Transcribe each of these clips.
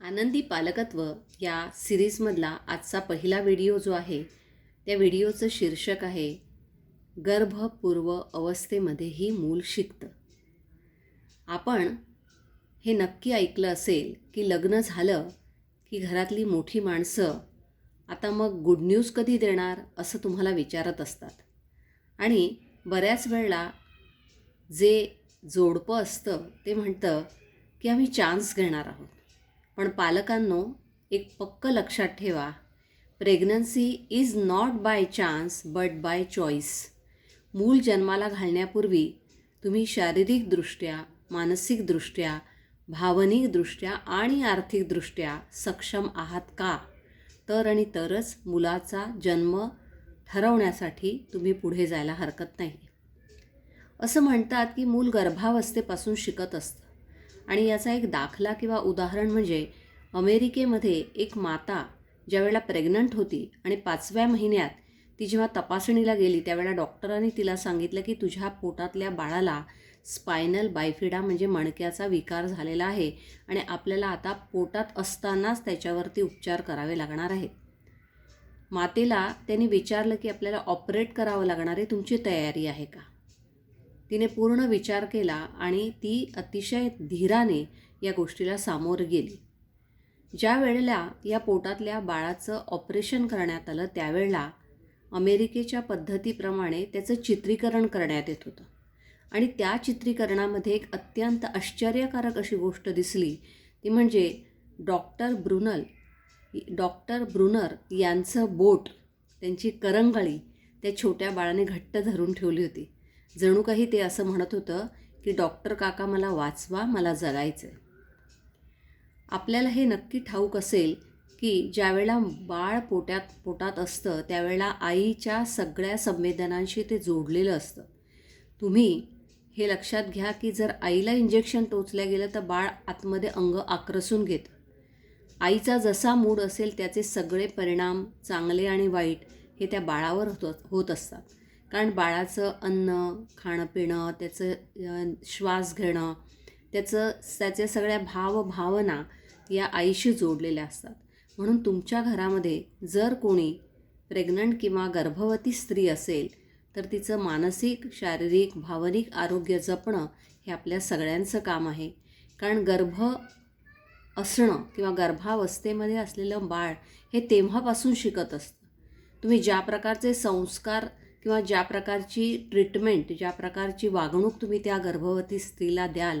आनंदी पालकत्व या सिरीजमधला आजचा पहिला व्हिडिओ जो आहे त्या व्हिडिओचं शीर्षक आहे गर्भपूर्व अवस्थेमध्येही मूल शिकतं. आपण हे नक्की ऐकलं असेल की लग्न झालं की घरातली मोठी माणसं आता मग गुड न्यूज कधी देणार असं तुम्हाला विचारत असतात. आणि बऱ्याच वेळेला जे जोडपं असतं ते म्हणतं की आम्ही चान्स घेणार आहोत. पण पालकांनो एक पक्क लक्षात ठेवा. Pregnancy is not by chance but by choice मूल जन्माला घालण्यापूर्वी तुम्ही शारीरिकदृष्ट्या मानसिकदृष्ट्या भावनिकदृष्ट्या आणि आर्थिकदृष्ट्या सक्षम आहात का? तर आणि तरच मुलाचा जन्म ठरवण्यासाठी तुम्ही पुढे जायला हरकत नाही. असं म्हणतात की मूल गर्भावस्थेपासून शिकत असतं. आणि याचा एक दाखला किंवा उदाहरण म्हणजे अमेरिकेमध्ये एक माता ज्यावेळेला प्रेग्नंट होती आणि पाचव्या महिन्यात ती जेव्हा तपासणीला गेली त्यावेळेला डॉक्टरांनी तिला सांगितलं की तुझ्या पोटातल्या बाळाला स्पायनल बायफिडा म्हणजे मणक्याचा विकार झालेला आहे आणि आपल्याला आता पोटात असतानाच त्याच्यावरती उपचार करावे लागणार आहेत. मातेला त्यांनी विचारलं की आपल्याला ऑपरेट करावं लागणार आहे तुमची तयारी आहे का? तिने पूर्ण विचार केला आणि ती अतिशय धीराने या गोष्टीला सामोर गेली. ज्या वेळेला या पोटातल्या बाळाचं ऑपरेशन करण्यात आलं त्यावेळेला अमेरिकेच्या पद्धतीप्रमाणे त्याचं चित्रीकरण करण्यात येत होतं. आणि त्या चित्रीकरणामध्ये एक अत्यंत आश्चर्यकारक अशी गोष्ट दिसली. ती म्हणजे डॉक्टर ब्रुनल डॉक्टर ब्रुनर यांचं बोट त्यांची करंगळी त्या छोट्या बाळाने घट्ट धरून ठेवली होती. जणू काही ते असं म्हणत होतं की डॉक्टर काका मला वाचवा मला जगायचं आहे आपल्याला हे नक्की ठाऊक असेल की ज्यावेळेला बाळ पोट्यात पोटात असतं त्यावेळेला आईच्या सगळ्या संवेदनांशी ते जोडलेलं असतं. तुम्ही हे लक्षात घ्या की जर आईला इंजेक्शन टोचलं गेलं तर बाळ आतमध्ये अंग आक्रसून घेतं. आईचा जसा मूड असेल त्याचे सगळे परिणाम चांगले आणि वाईट हे त्या बाळावर होत होत असतात. कारण बाळाचं अन्न खाणं पिणं त्याचं श्वास घेणं त्याचं त्याच्या सगळ्या भाव भावना या आईशी जोडलेल्या असतात. म्हणून तुमच्या घरामध्ये जर कोणी प्रेग्नंट किंवा गर्भवती स्त्री असेल तर तिचं मानसिक शारीरिक भावनिक आरोग्य जपणं हे आपल्या सगळ्यांचं काम आहे. कारण गर्भ असणं किंवा गर्भावस्थेमध्ये असलेलं बाळ हे तेव्हापासून शिकत असतं. तुम्ही ज्या प्रकारचे संस्कार किंवा ज्या प्रकारची ट्रीटमेंट ज्या प्रकारची वागणूक तुम्ही त्या गर्भवती स्त्रीला द्याल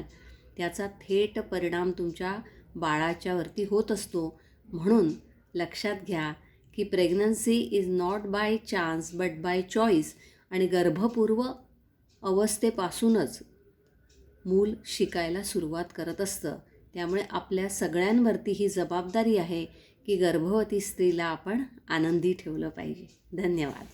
त्याचा थेट परिणाम तुमच्या बाळाच्यावरती होत असतो. म्हणून लक्षात घ्या की pregnancy is not by chance but by choice आणि गर्भपूर्व अवस्थेपासूनच मूल शिकायला सुरुवात करत असतं. त्यामुळे आपल्या सगळ्यांवरती ही जबाबदारी आहे की गर्भवती स्त्रीला आपण आनंदी ठेवलं पाहिजे. धन्यवाद.